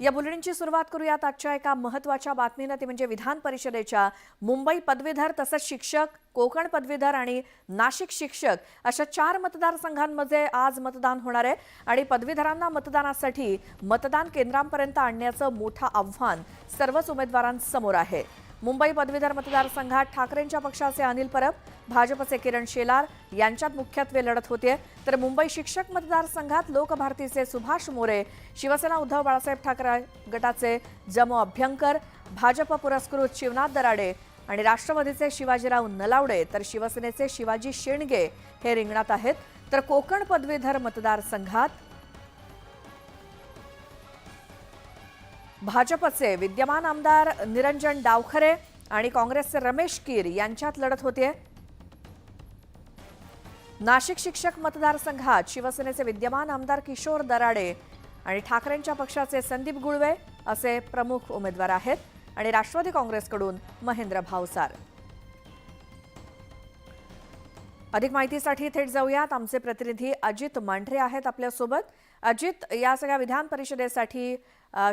या बुलेटिनची सुरुवात करूयात आजच्या एका महत्त्वाच्या बातमीनं. ती म्हणजे विधान परिषदेच्या मुंबई पदवीधर तसंच शिक्षक कोकण पदवीधर आणि नाशिक शिक्षक अशा चार मतदारसंघांमध्ये आज मतदान होणार आहे. आणि पदवीधरांना मतदानासाठी मतदान केंद्रांपर्यंत आणण्याचं मोठं आव्हान सर्वच उमेदवारांसमोर आहे. मुंबई पदवीधर मतदारसंघात ठाकरेंच्या पक्षाचे अनिल परब भाजपचे किरण शेलार यांच्यात मुख्यत्वे लढत होते तर मुंबई शिक्षक मतदारसंघात लोकभारतीचे सुभाष मोरे शिवसेना उद्धव बाळासाहेब ठाकरे गटाचे जमो अभ्यंकर भाजप पुरस्कृत शिवनाथ दराडे आणि राष्ट्रवादीचे शिवाजीराव नलावडे तर शिवसेनेचे शिवाजी शेणगे हे रिंगणात आहेत. तर कोकण पदवीधर मतदारसंघात भाजपचे विद्यमान आमदार निरंजन डावखरे आणि काँग्रेसचे रमेश कीर यांच्यात लढत होतीये. नाशिक शिक्षक मतदारसंघात शिवसेनेचे विद्यमान आमदार किशोर दराडे आणि ठाकरेंच्या पक्षाचे संदीप गुळवे असे प्रमुख उमेदवार आहेत आणि राष्ट्रवादी काँग्रेसकडून महेंद्र भावसार अधिक माहितीसाठी थेट जाऊयात. आमचे प्रतिनिधी अजित मांढरे आहेत आपल्यासोबत. अजित या सगळ्या विधान परिषदेसाठी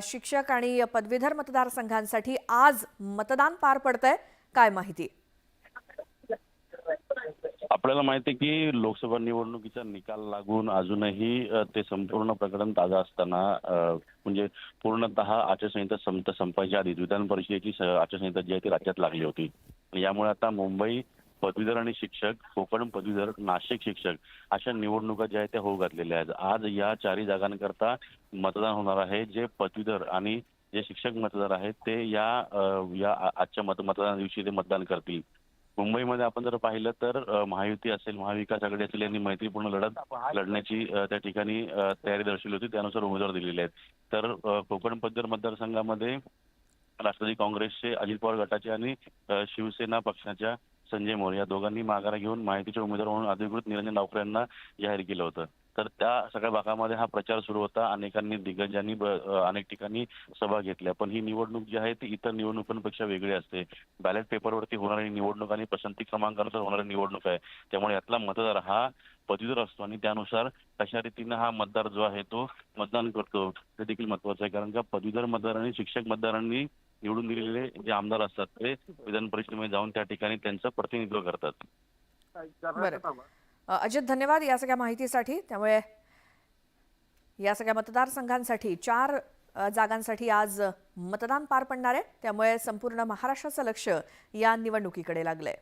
शिक्षक आणि पदवीधर मतदारसंघांसाठी आज मतदान पार पडतंय. काय माहिती? आपल्याला माहिती आहे की लोकसभा निवडणुकीचा निकाल लागून अजूनही ते संपूर्ण प्रकरण ताजा असताना म्हणजे पूर्णतः आचारसंहिता संपत संपायच्या आधी विधान परिषदेची आचारसंहिता जी आहे ती राज्यात लागली होती. आणि यामुळे आता मुंबई पदवीधर आणि शिक्षक कोकण पदवीधर नाशिक शिक्षक अशा निवडणुका ज्या आहेत त्या होऊ घातलेल्या आहेत. आज या चारही जागांकरता मतदान होणार आहे. जे पदवीधर आणि जे शिक्षक मतदार आहेत ते या या आजच्या मत मतदान दिवशी ते मतदान करतील. मुंबईमध्ये आपण जर पाहिलं तर महायुती असेल महाविकास आघाडी असेल यांनी मैत्रीपूर्ण लढत लढण्याची त्या ठिकाणी तयारी दर्शवली होती. त्यानुसार उमेदवार दिलेले आहेत. तर कोकण पदवीधर मतदारसंघामध्ये राष्ट्रवादी काँग्रेसचे अजित पवार गटाचे आणि शिवसेना पक्षाच्या संजय मोरे या दोघांनी माघार घेऊन माहितीचे उमेदवार म्हणून अधिकृत निरंजन डावकर यांना जाहीर केलं होतं. तर त्या सगळ्या भागामध्ये हा प्रचार सुरू होता. अनेकांनी दिग्गजांनी ब- अनेक ठिकाणी सभा घेतल्या. पण ही निवडणूक जी आहे ती इतर निवडणुकांपेक्षा वेगळी असते. बॅलेट पेपरवरती होणारी निवडणूक आणि पसंती क्रमांकानुसार होणारी निवडणूक आहे. त्यामुळे यातला मतदार हा पदवीधर असतो आणि त्यानुसार कशा रीतीनं हा मतदार जो आहे तो मतदान करतो. हे देखील महत्वाचं आहे. कारण का पदवीधर मतदार आणि शिक्षक मतदारांनी निवडून दिलेले जे आमदार असतात ते विधान परिषदेमध्ये जाऊन त्या ठिकाणी त्यांचं प्रतिनिधित्व करतात. बरं. अजित धन्यवाद या सगळ्या माहितीसाठी. त्यामुळे या सगळ्या मतदारसंघांसाठी चार जागांसाठी आज मतदान पार पडणार आहे. त्यामुळे संपूर्ण महाराष्ट्राचं लक्ष या निवडणुकीकडे लागलंय.